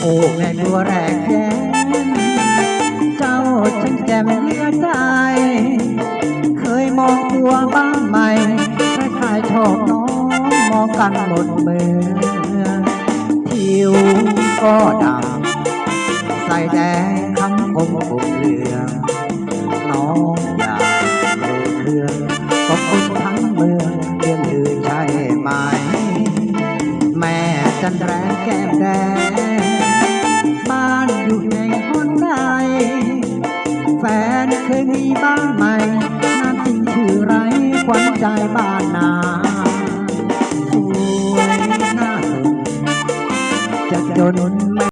โอ้แม่ตัวแรกแย้มเจ้าช่างแจ่มเลือใจ เคยมองตัวบ้างไหมคล้ายๆชอบน้องมองกันหมดเมืองผิวก็ดำใส่แดงคำคมคมเหลืองน้องอยากดูเรื่องก็คนทั้งเมืองเรียงลือใช่ไหม แม่จันแรงแก้มแดง แฟนเคยมีบ้างไหมน่าจริงคือไรขวัญใจบ้านนาสวยหน้าสนจะจน